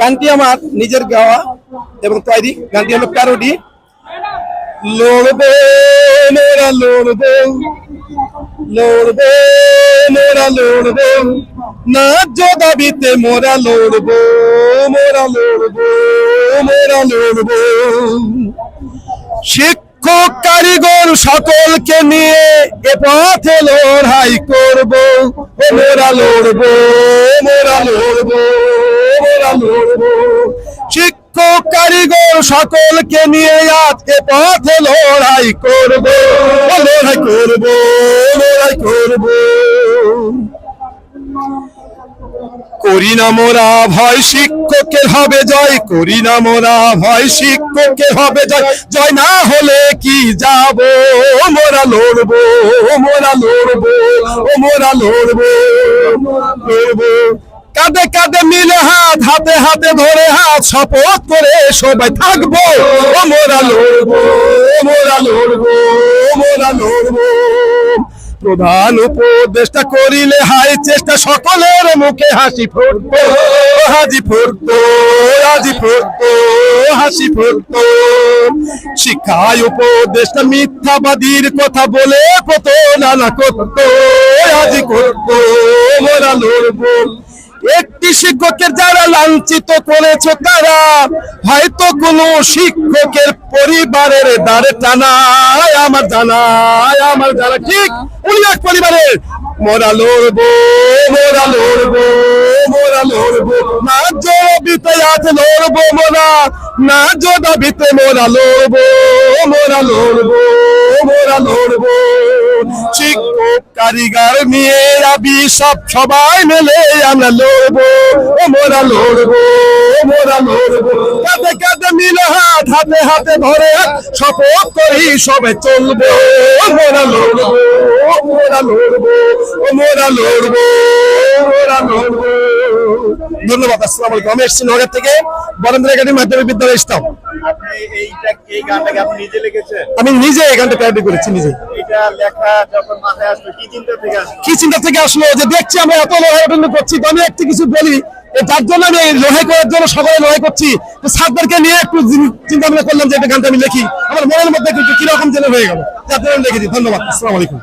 গানটি আমার নিজের গাওয়া এবং তৈরি গানটি হলো প্যারোডি। লড়বে মেরা লড়বে লড়বে মেরা না দাবিতে মোরা লড়বো মোরা লড়বো মোরা লড়বো। শিক্ষক, কারিগর সকলকে নিয়ে এ পথে লড়াই করব। মোরা লড়বো মোরা লড়বো। শিক্ষক কারিগর সকলকে নিয়ে আজ এ পথে লড়াই করব লড়াই করব লড়াই করব করি না মোরা ভয় শিক্ষকের হবে জয় করি না মোরা ভয় শিক্ষকের হবে জয় জয় না হলে কি যাব মোরা লড়বো মোরা লড়বো ও মোরা লড়বো লড়বো। কাঁধে কাঁধে মিলে হাত, হাতে হাতে ধরে হাত, শপথ করে সবাই থাকব। মোরা লড়বো মোরা লড়বো মোরা লড়বো। প্রধান উপদেষ্টা করিলে হাই চেষ্টা, সকলের মুখে হাসি ফুটতো হাজি ফুটতো হাজি ফুটতো হাসি ফুটতো শিক্ষায় উপদেষ্টা মিথ্যাবাদীর কথা বলে কত নানা করতো হাজি করতো মোরা লড়বো। একটি শিক্ষকের যারা লাঞ্ছিত করেছে তারা হয়তো কোনো শিক্ষকের পরিবারের দ্বারে টানায় আমার জানায় আমার জানা। ঠিক উনি এক পরিবারের। মোরা লড়বো মোরা লড়বো মোরা লড়বো না জবিতে আছে লড়বো মোরা, না জদাবিতে মোরা লড়বো মোরা লড়বো মোরা লড়বো শিক্ষক কারিগর নিয়ে আবি সব সবাই মিলে আমরা লড়বো মোরা লড়বো মোরা লড়বো। কাঁধে কাঁধে মিলে হাত, হাতে হাতে ধরে শপথ করি, সবে চলবো। মোরা লড়বো মোরা লড়বো মোরা লড়বো মোরা লড়বো। ধন্যবাদ, আসসালামু আলাইকুম। আমি এসেছি নগর থেকে বরেন্দ্র একাডেমি মাধ্যমিক বিদ্যালয় ইসলাম আমি নিজে এই গানটা প্যারোডি করেছি নিজে। কি চিন্তা থেকে আসলো? যে দেখছি আমরা এত লড়াই করছি তো আমি একটু কিছু বলি যার জন্য আমি লড়াই করার জন্য সবাই লড়াই করছি তো সাতবারকে নিয়ে একটু চিন্তা ভাবনা করলাম যে একটা গানটা আমি লিখি। আমার মনের মধ্যে একটু কীরকম যেন হয়ে গেল। আমি লিখেছি। ধন্যবাদ। আসসালামু আলাইকুম।